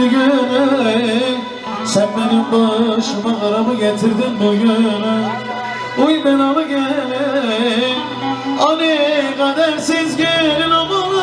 düğüne Sen benim başıma karamı getirdin bugüne Uy belalı gelin Ani kadersiz gelin aman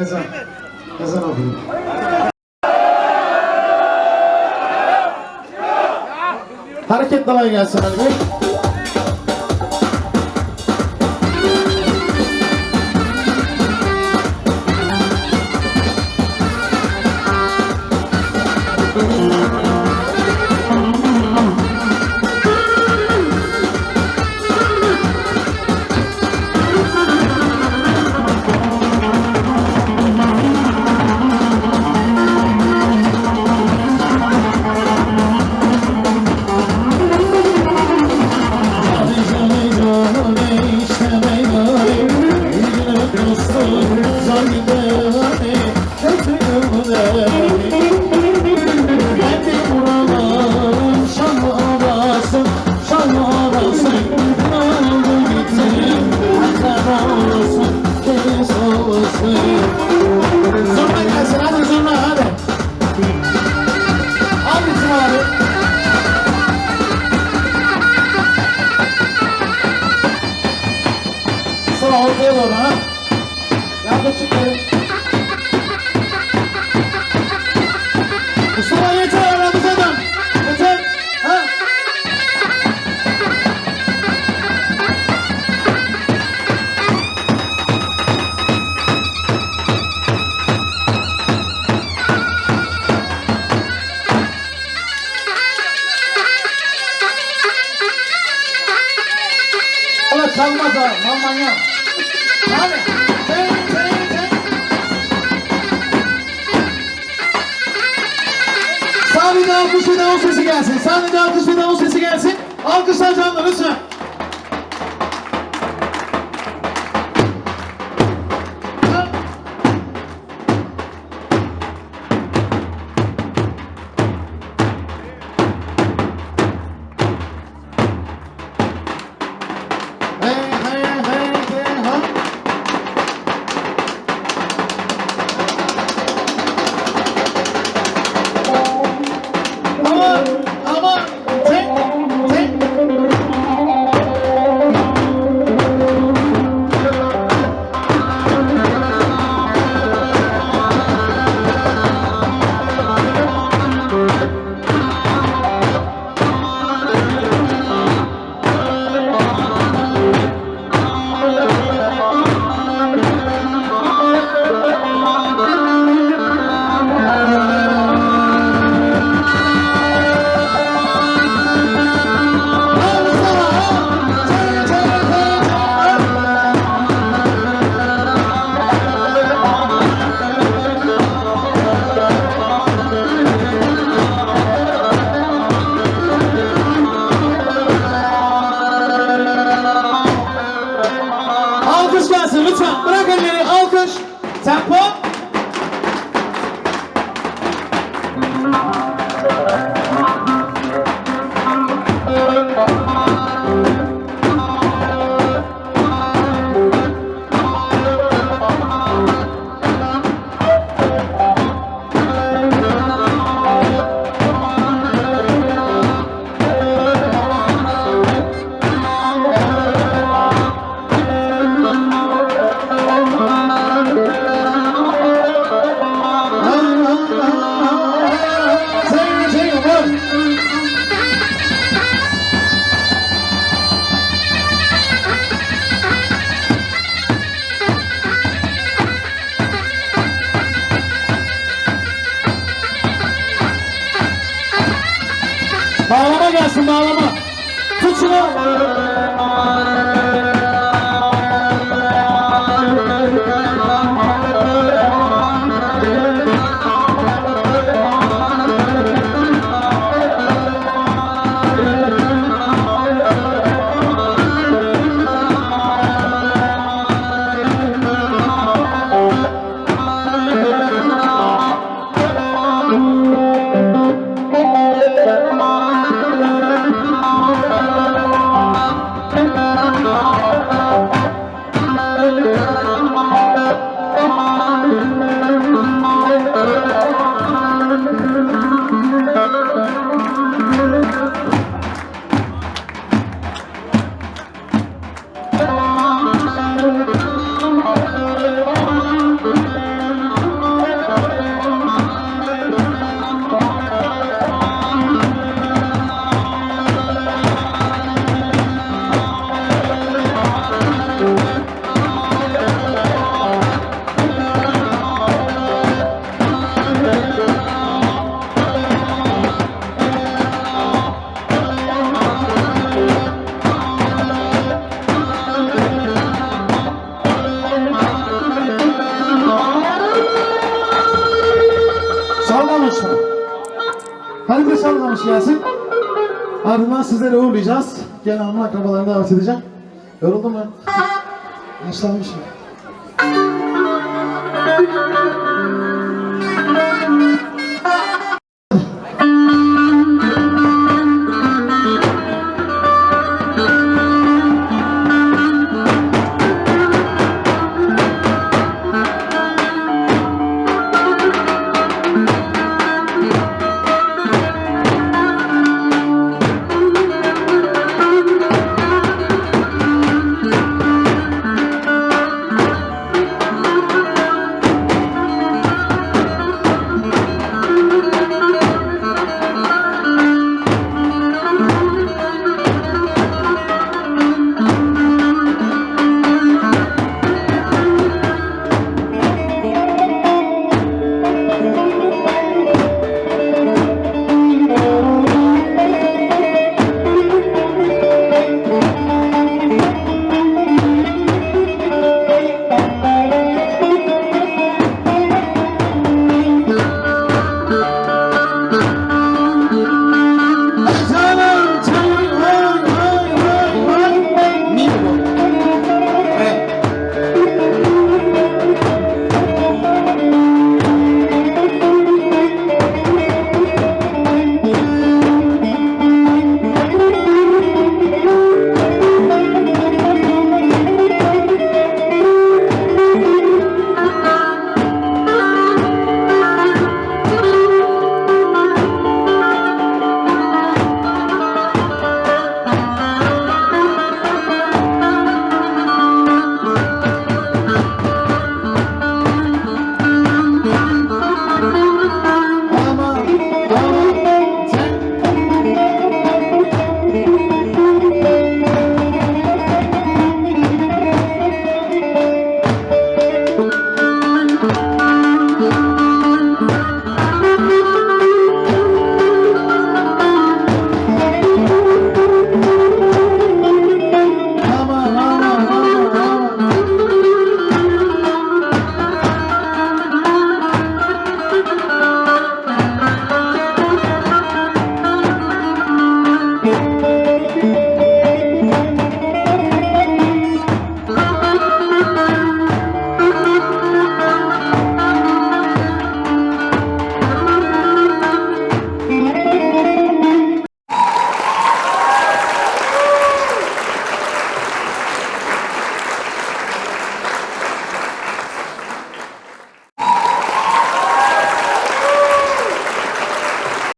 Ezan. Ezan okuyor. Hareket kolay gelsin Ali Bey. Doğru ha. Yardım çıkmayın. Mustafa yeter aramız adam. Yeter. Ha. Ona çalmaz ha. Mamman ya. Sahnede alkış ve davul sesi gelsin. Sahnede alkış ve davul sesi gelsin. Alkışlar canlı lütfen. Ardından sizlere uğurlayacağız. Gene onun akrabalarını davet edeceğim. Yoruldum ben. Yaşlanmışım.